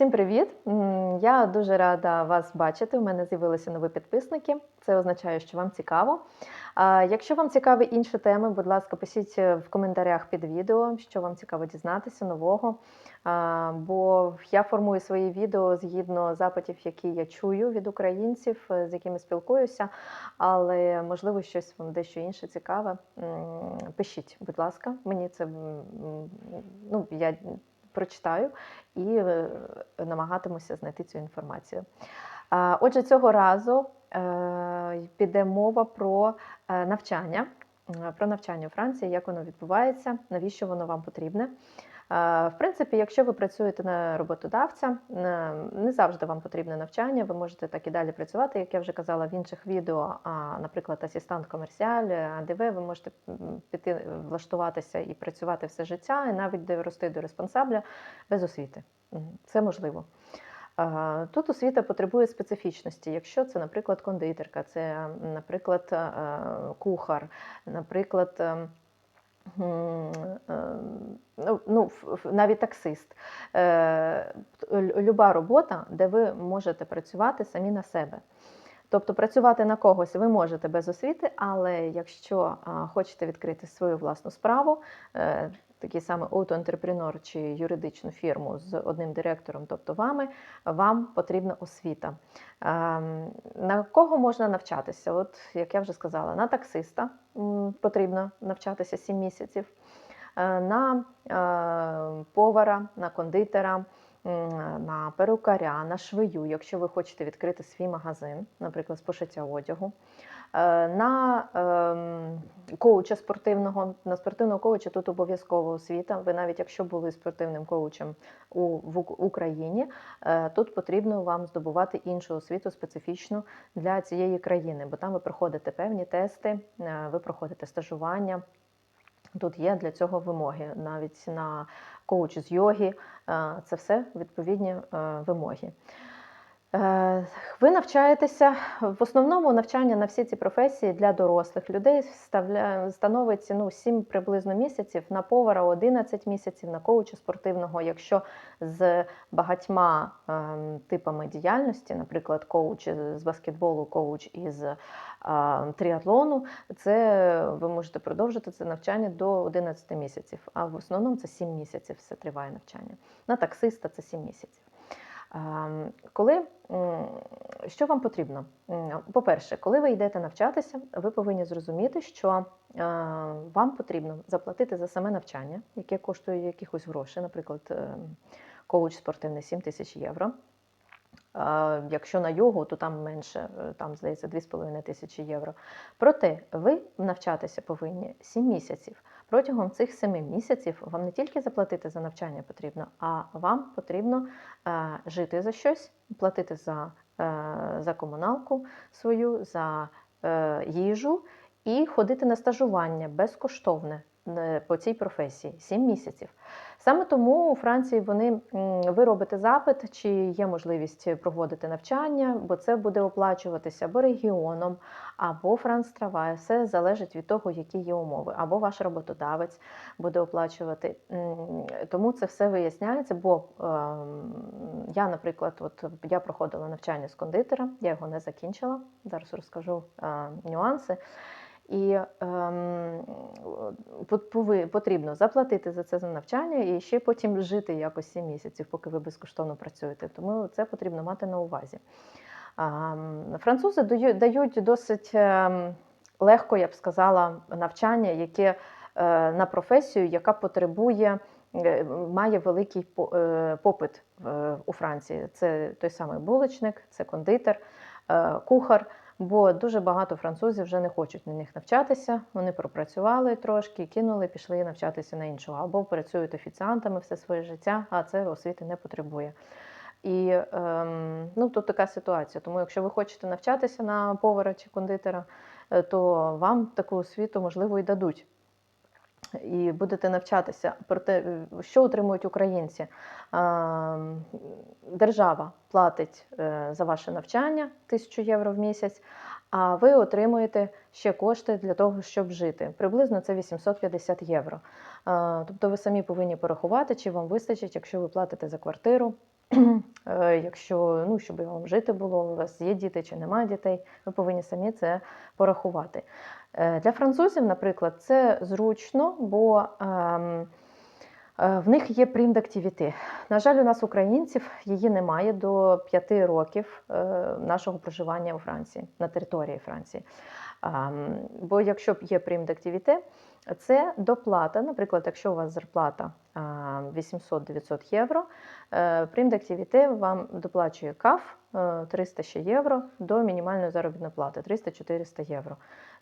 Всім привіт! Я дуже рада вас бачити. У мене з'явилися нові підписники. Це означає, що вам цікаво. Якщо вам цікаві інші теми, будь ласка, пишіть в коментарях під відео, що вам цікаво дізнатися нового. Бо я формую свої відео згідно запитів, які я чую від українців, е, з якими спілкуюся. Але можливо щось вам дещо інше цікаве. Пишіть, будь ласка, мені це ну, я прочитаю і е, намагатимуся знайти цю інформацію. Отже, цього разу е, піде мова про е, навчання, про навчання у Франції, як воно відбувається, навіщо воно вам потрібне. Е, В принципі, якщо ви працюєте на роботодавця, е, не завжди вам потрібне навчання. Ви можете так і далі працювати, як я вже казала в інших відео. А, наприклад, асистент комерціаль, АДВ, ви можете піти влаштуватися і працювати все життя, і навіть дорости до респонсабля без освіти. Це можливо. Е, Тут освіта потребує специфічності. Якщо це, наприклад, кондитерка, це, наприклад, е, кухар, наприклад. Ем, Ну, навіть таксист. Е, Люба робота, де ви можете працювати самі на себе. Тобто працювати на когось ви можете без освіти, але якщо хочете відкрити свою власну справу, е, такий саме аутоентрепренор чи юридичну фірму з одним директором, тобто вами, вам потрібна освіта. Ем, На кого можна навчатися? От, як я вже сказала, на таксиста потрібно навчатися 7 місяців, е, на е, повара, на кондитера, на перукаря, на швею, якщо ви хочете відкрити свій магазин, наприклад, з пошиття одягу. Е, На ем, коуча спортивного, на спортивного коуча тут обов'язково освіта. Ви навіть якщо були спортивним коучем у, в Україні, е, тут потрібно вам здобувати іншу освіту специфічну для цієї країни, бо там ви проходите певні тести, е, ви проходите стажування. Тут є для цього вимоги. Навіть на коуч з йоги е, це все відповідні е, вимоги. Е, Ви навчаєтеся в основному навчання на всі ці професії для дорослих людей становить ну, 7 приблизно місяців, на повара 11 місяців, на коуча спортивного, якщо з багатьма ем, типами діяльності, наприклад, коуч з баскетболу, коуч із е, тріатлону, це ви можете продовжити це навчання до 11 місяців. А в основному це 7 місяців все триває навчання. На таксиста це 7 місяців. Коли що вам потрібно? По-перше, коли ви йдете навчатися, ви повинні зрозуміти, що вам потрібно заплатити за саме навчання, яке коштує якихось грошей, наприклад, е, коуч спортивний 7 тисяч євро. Якщо на йогу, то там менше, е, там здається 2,5 тисячі євро. Проте ви навчатися повинні 7 місяців. Протягом цих семи місяців вам не тільки заплатити за навчання потрібно, а вам потрібно е, жити за щось, платити за, е, за комуналку свою, за е, їжу і ходити на стажування безкоштовне по цій професії 7 місяців. Саме тому у Франції вони ви робите запит, чи є можливість проводити навчання, бо це буде оплачуватися або регіоном, або Франц Травай. Все залежить від того, які є умови, або ваш роботодавець буде оплачувати. Тому це все виясняється. Бо ем, я, наприклад, от я проходила навчання з кондитера, я його не закінчила. Зараз розкажу е, нюанси. І ем, потрібно заплатити за це за навчання і ще потім жити якось 7 місяців, поки ви безкоштовно працюєте. Тому це потрібно мати на увазі. Ам, Французи дають досить ем, легко, я б сказала, навчання, яке е, на професію, яка потребує, е, має великий е, попит е, у Франції. Це той самий булочник, це кондитер, кухар. Бо дуже багато французів вже не хочуть на них навчатися. Вони пропрацювали трошки, кинули, пішли навчатися на іншого. Або працюють офіціантами все своє життя, а це освіти не потребує. І ем, ну, тут така ситуація. Тому, якщо ви хочете навчатися на повара чи кондитера, е, то вам таку освіту можливо і дадуть. І будете навчатися. Проте, е, що отримують українці? Держава платить е, за ваше навчання 1000 євро в місяць, а ви отримуєте ще кошти для того, щоб жити. Приблизно це 850 євро. Тобто ви самі повинні порахувати, чи вам вистачить, якщо ви платите за квартиру, Якщо ну, щоб вам жити було, у вас є діти чи немає дітей, ви повинні самі це порахувати. Е, Для французів, наприклад, це зручно, бо ем, е, в них є прим d'activité. На жаль, у нас, українців, її немає до 5 років е, нашого проживання у Франції, на території Франції. Ем, Бо якщо є прим d'activité, це доплата. Наприклад, якщо у вас зарплата 800-900 євро, е, прим d'activité вам доплачує КАФ е, 300 ще євро до мінімальної заробітної плати 300-400 євро.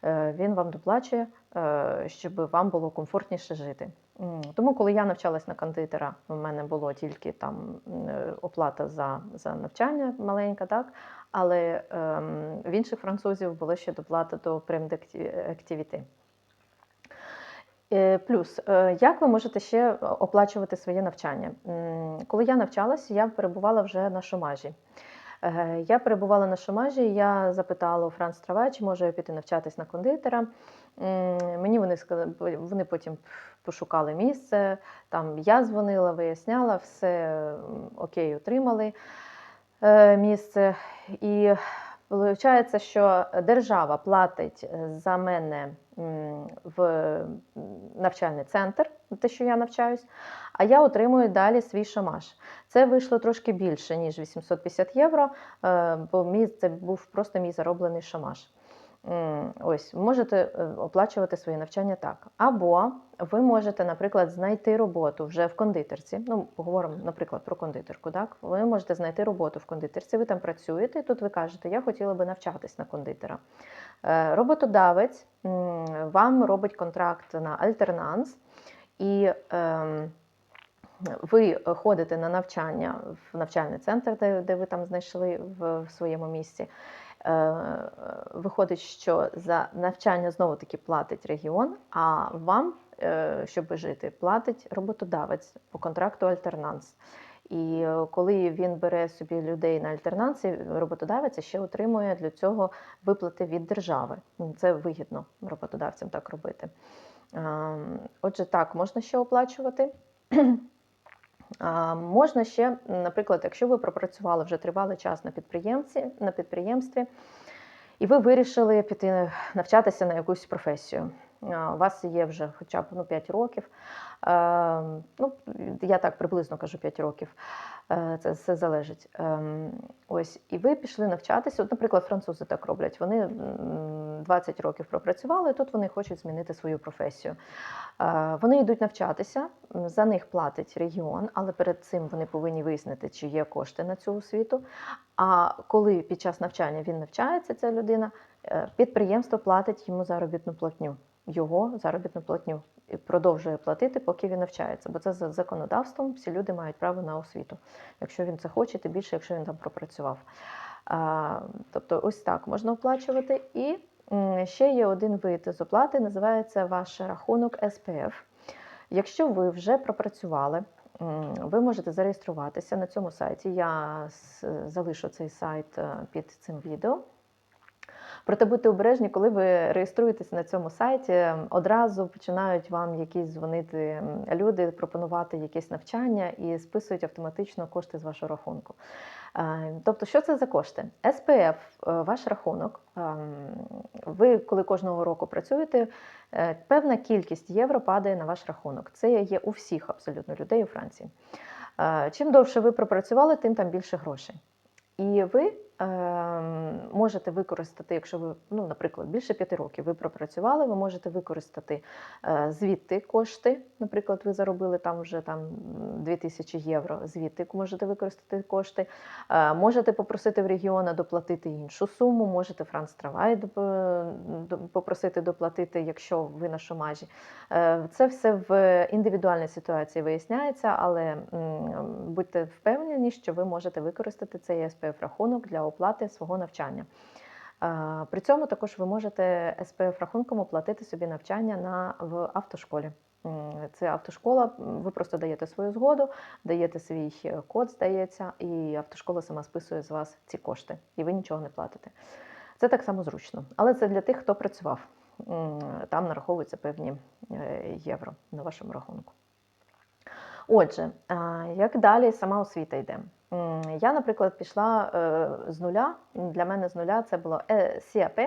Е, Він вам доплачує, е, щоб вам було комфортніше жити. Тому, коли я навчалась на кондитера, у мене було тільки там е, оплата за, за навчання маленька, так? але ем, в інших французів було ще доплата до прим d'activité. Е, Плюс, е, як ви можете ще оплачувати своє навчання? Коли я навчалася, я перебувала вже на шомажі. Е, Я перебувала на шомажі, я запитала у Франц Травай, чи можу я піти навчатись на кондитера. Мені вони вони потім пошукали місце. Там я дзвонила, виясняла, все окей, отримали е, місце. І виходить, що держава платить е, за мене в навчальний центр, те, що я навчаюсь, а я отримую далі свій шамаш. Це вийшло трошки більше, ніж 850 євро, е, бо мій, це був просто мій зароблений шамаш. Ось, можете е, оплачувати своє навчання так. Або ви можете, наприклад, знайти роботу вже в кондитерці. Ну, поговоримо, наприклад, про кондитерку. Так? Ви можете знайти роботу в кондитерці, ви там працюєте, і тут ви кажете, я хотіла би навчатись на кондитера. Е, Роботодавець вам робить контракт на альтернанс, і ем, ви ходите на навчання в навчальний центр, де, ви там знайшли в своєму місці. Е, Виходить, що за навчання знову таки платить регіон, а вам, е, щоб жити, платить роботодавець по контракту альтернанс. І е, коли він бере собі людей на альтернансі, роботодавець ще отримує для цього виплати від держави. Це вигідно роботодавцям так робити. Ем, Отже, так, можна ще оплачувати. Можна ще, наприклад, якщо ви пропрацювали вже тривалий час на підприємці, на підприємстві, і ви вирішили піти навчатися на якусь професію. У вас є вже хоча б ну, 5 років. Ну, я так приблизно кажу 5 років. Е, Це все залежить. Ем, Ось, і ви пішли навчатися. От, наприклад, французи так роблять. Вони 20 років пропрацювали, тут вони хочуть змінити свою професію. Е, Вони йдуть навчатися, за них платить регіон, але перед цим вони повинні вияснити, чи є кошти на цю освіту. А коли під час навчання він навчається, ця людина, е, підприємство платить йому заробітну платню, його заробітну платню. І продовжує платити, поки він навчається, бо це за законодавством всі люди мають право на освіту, якщо він це хоче, тим більше, якщо він там пропрацював. А, Тобто, ось так можна оплачувати. І ще є один вид з оплати, називається ваш рахунок СПФ. Якщо ви вже пропрацювали, ви можете зареєструватися на цьому сайті. Я залишу цей сайт е, під цим відео. Проте будьте обережні, коли ви реєструєтеся на цьому сайті, одразу починають вам якісь дзвонити люди, пропонувати якесь навчання і списують автоматично кошти з вашого рахунку. Тобто, що це за кошти? СПФ, е, ваш рахунок. ем, Ви, коли кожного року працюєте, е, певна кількість євро падає на ваш рахунок. Це є у всіх абсолютно людей у Франції. Е, Чим довше ви пропрацювали, тим там більше грошей. І ви можете використати, якщо ви, ну, наприклад, більше п'яти років ви пропрацювали, ви можете використати е, звідти кошти. Наприклад, ви заробили там вже там 2000 євро. Звідти можете використати кошти. Е, можете попросити в регіона доплатити іншу суму, можете Франц Травай попросити доплатити, якщо ви на шомажі. Е, Це все в індивідуальній ситуації виясняється, але будьте впевнені, що ви можете використати цей СПФ рахунок для оплати свого навчання. Е, При цьому також ви можете СПФ рахунком оплатити собі навчання на, в автошколі. Це автошкола, ви просто даєте свою згоду, даєте свій е, код, здається, і автошкола сама списує з вас ці кошти, і ви нічого не платите. Це так само зручно. Але це для тих, хто працював. Там нараховуються певні е, євро на вашому рахунку. Отже, як далі сама освіта йде? Я, наприклад, пішла е, з нуля. Для мене з нуля це було е, СІАП,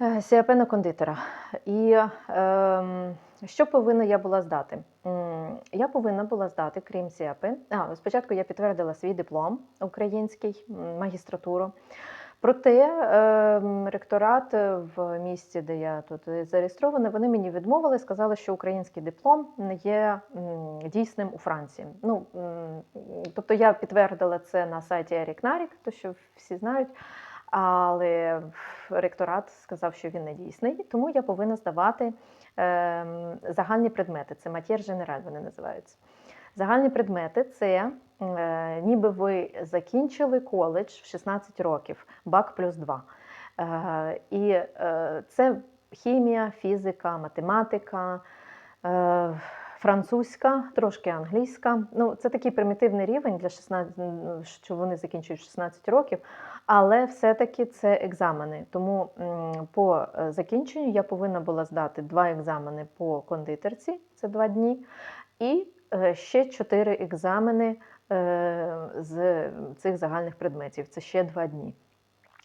е, СІАП на кондитера. І ем, що повинна я була здати? Я повинна була здати, крім СІАП. А, спочатку я підтвердила свій диплом український, магістратуру. Проте ем, ректорат е, в місті, де я тут зареєстрована, вони мені відмовили, сказали, що український диплом не є дійсним у Франції. Ну, тобто я підтвердила це на сайті Ерік Нарік, то що всі знають. Але ректорат сказав, що він не дійсний, тому я повинна здавати ем, загальні предмети. Це матєр женераль, вони називаються. Загальні предмети це ніби ви закінчили коледж в 16 років, бак плюс 2. Е, і е, це хімія, фізика, математика, е, французька, трошки англійська. Ну, це такий примітивний рівень для 16, що вони закінчують 16 років, але все-таки це екзамени. Тому по е, закінченню я повинна була здати два екзамени по кондитерці, це два дні, і е, ще чотири екзамени е, з цих загальних предметів. Це ще два дні.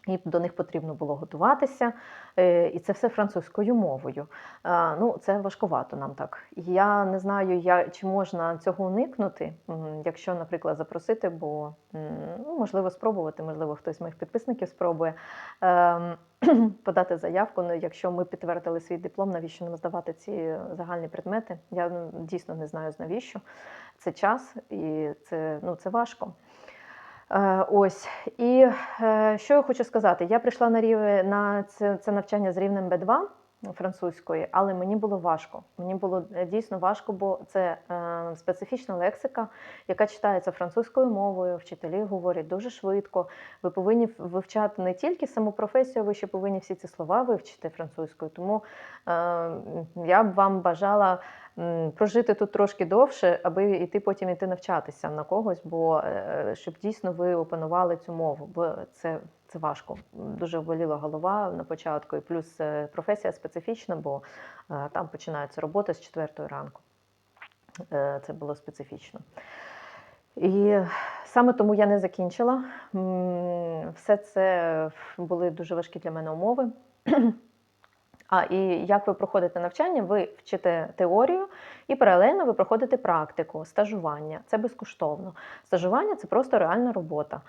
І до них потрібно було готуватися, е, і це все французькою мовою. Ну, це важкувато нам так. Я не знаю, я, чи можна цього уникнути, якщо, наприклад, запросити, бо ну, можливо спробувати, можливо, хтось з моїх підписників спробує ем, подати заявку. Ну, якщо ми підтвердили свій диплом, навіщо нам здавати ці загальні предмети? Я дійсно не знаю навіщо. Це час і це, ну, це важко. Е, Ось. І е, що я хочу сказати, я прийшла на рівень на це, навчання з рівнем Б2 французької, але мені було важко. Мені було е, дійсно важко, бо це е, специфічна лексика, яка читається французькою мовою. Вчителі говорять дуже швидко. Ви повинні вивчати не тільки саму професію, ви ще повинні всі ці слова вивчити французькою. Тому е, я б вам бажала прожити тут трошки довше, аби йти потім іти навчатися на когось, бо е, щоб дійсно ви опанували цю мову, бо це, це важко. Дуже боліла голова на початку, і плюс е, професія специфічна, бо е, там починаються роботи з четвертої ранку. Е, Це було специфічно. І саме тому я не закінчила. Все це були дуже важкі для мене умови. А і як ви проходите навчання? Ви вчите теорію і паралельно ви проходите практику, стажування. Це безкоштовно. Стажування це просто реальна робота.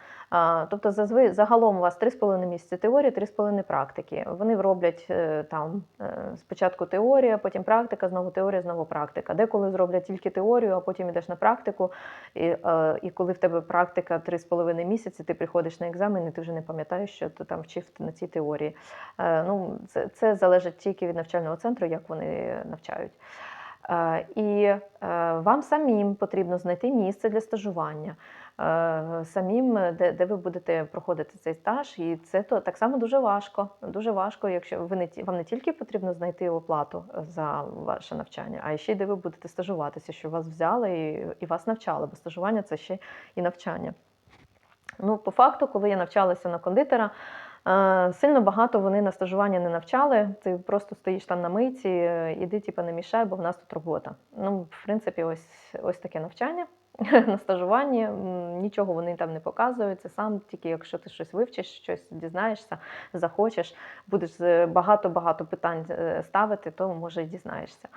Тобто, загалом у вас 3,5 місяці теорії, 3,5 практики. Вони роблять е, там е, спочатку теорія, потім практика, знову теорія, знову практика. Деколи зроблять тільки теорію, а потім йдеш на практику. І, е, і коли в тебе практика 3,5 місяці, ти приходиш на екзамен, і ти вже не пам'ятаєш, що ти там вчив на цій теорії. Ну, це, це залежить тільки від навчального центру, як вони навчають. Е, І е, вам самим потрібно знайти місце для стажування. Е, Самим, де, де ви будете проходити цей стаж, і це то так само дуже важко. Дуже важко, якщо ви не вам не тільки потрібно знайти оплату за ваше навчання, а ще й де ви будете стажуватися, що вас взяли і, і вас навчали, бо стажування це ще і навчання. Ну, по факту, коли я навчалася на кондитера, сильно багато вони на стажування не навчали. Ти просто стоїш там на мийці, е, іди, типу, не мішай, бо в нас тут робота. Ну, в принципі, ось, ось таке навчання на стажуванні. Нічого вони там не показують. Це сам тільки якщо ти щось вивчиш, щось дізнаєшся, захочеш, будеш е, багато-багато питань е, ставити, то може і дізнаєшся.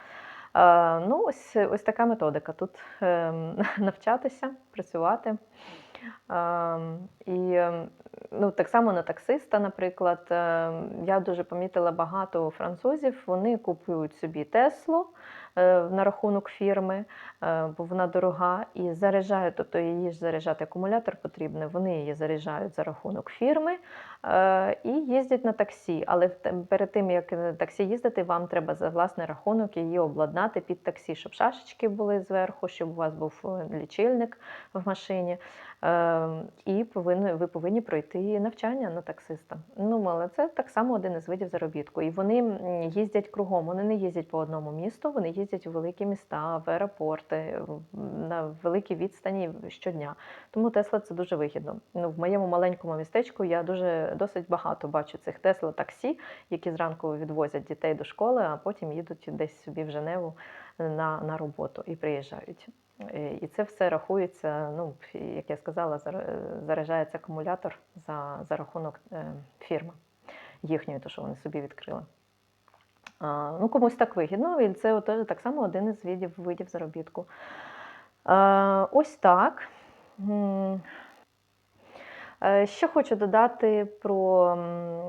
Е, Ну, ось, ось така методика. Тут ем, навчатися, працювати. Ем, І ем, ну, так само на таксиста, наприклад, ем, я дуже помітила багато французів, вони купують собі Теслу е, на рахунок фірми, е, бо вона дорога, і заряджають, тобто її ж заряджати акумулятор потрібно, вони її заряджають за рахунок фірми е, і їздять на таксі. Але перед тим, як на таксі їздити, вам треба за власний рахунок її обладнати під таксі, щоб шашечки були зверху, щоб у вас був лічильник в машині. Е, І повинні, ви повинні пройти навчання на таксиста. Ну, але це так само один із видів заробітку. І вони їздять кругом, вони не їздять по одному місту, вони їздять у великі міста, в аеропорти, на великі відстані щодня. Тому Тесла це дуже вигідно. Ну, в моєму маленькому містечку я дуже досить багато бачу цих Тесла таксі, які зранку відвозять дітей до школи, а потім їдуть десь собі в Женеву на, на роботу і приїжджають. Е, І це все рахується, ну, як я сказала, зар- заряджається акумулятор за, за рахунок е, фірми їхньої, то що вони собі відкрили. А, ну, комусь так вигідно, і це от, так само один із видів, видів заробітку. А, ось так. Е, Ще хочу додати про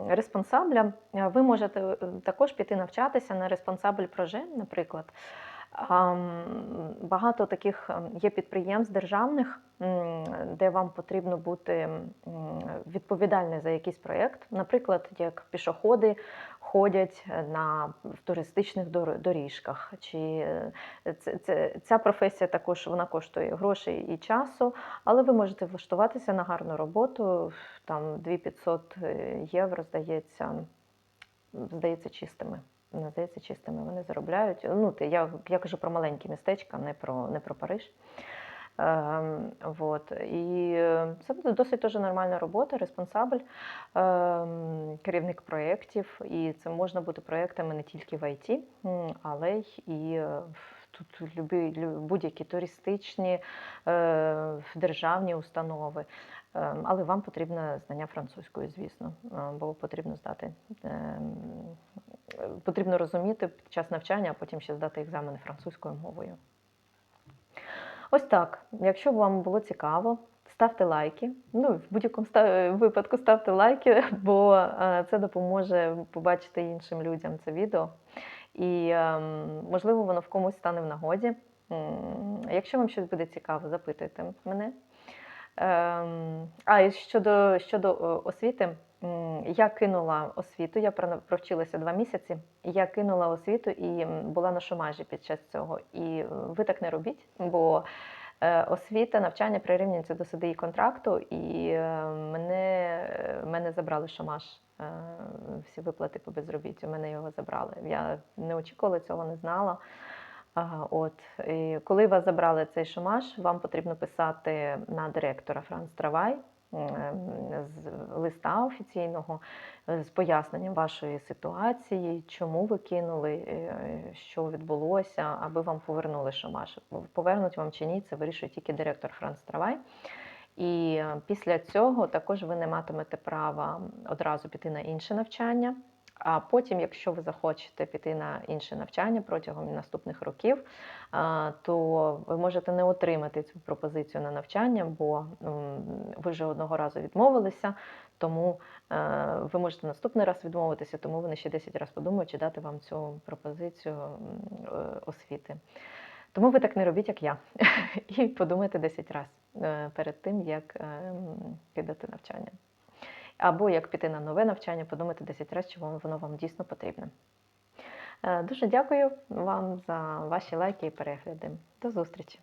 респонсабля. Е, Ви можете е, також піти навчатися на респонсабль проже, наприклад. Багато таких ем, є підприємств державних, де вам потрібно бути м, відповідальний за якийсь проєкт. Наприклад, як пішоходи ходять на в туристичних доріжках. Чи е, ця професія також вона коштує грошей і часу, але ви можете влаштуватися на гарну роботу. Там 2500 євро, здається, здається, чистими. Не здається, чистими вони заробляють. Ну, я, я кажу про маленькі містечка, не про, не про Париж. Ем, вот. І е, це досить теж нормальна робота, респонсабль, ем, керівник проєктів. І це можна бути проєктами не тільки в IT, але й е, тут будь-які туристичні е, державні установи. Ем, Але вам потрібно знання французької, звісно, е, бо потрібно здати. ем, е, Потрібно розуміти під час навчання, а потім ще здати екзамени французькою мовою. Ось так. Якщо вам було цікаво, ставте лайки. Ну, в будь-якому випадку ставте лайки, бо е, це допоможе побачити іншим людям це відео. І ем, можливо, воно в комусь стане в нагоді. Якщо вам щось буде цікаво, запитуйте мене. Ем, А і щодо, щодо освіти, я кинула освіту, я провчилася два місяці. Я кинула освіту і була на шомажі під час цього. І е, ви так не робіть, бо е, освіта, навчання прирівнюється до СДІ контракту, і е, мене, е, мене забрали шомаж. е, Всі виплати по безробіттю, мене його забрали. Я не очікувала цього, не знала. От і коли вас забрали цей шомаж, вам потрібно писати на директора Франц Травай з листа офіційного е, з поясненням вашої ситуації, чому ви кинули, е, що відбулося, аби вам повернули шомаж. Повернуть вам чи ні, це вирішує тільки директор Франц Травай. І е, після цього також ви не матимете права одразу піти на інше навчання. А потім, якщо ви захочете піти на інше навчання протягом наступних років, то ви можете не отримати цю пропозицію на навчання, бо ви вже одного разу відмовилися, тому е, ви можете наступний раз відмовитися, тому вони ще 10 разів подумають, чи дати вам цю пропозицію е, освіти. Тому ви так не робіть, як я, і подумайте 10 разів перед тим, як е, навчання. Або як піти на нове навчання, подумати 10 разів, чи воно вам дійсно потрібне. Е, Дуже дякую вам за ваші лайки і перегляди. До зустрічі!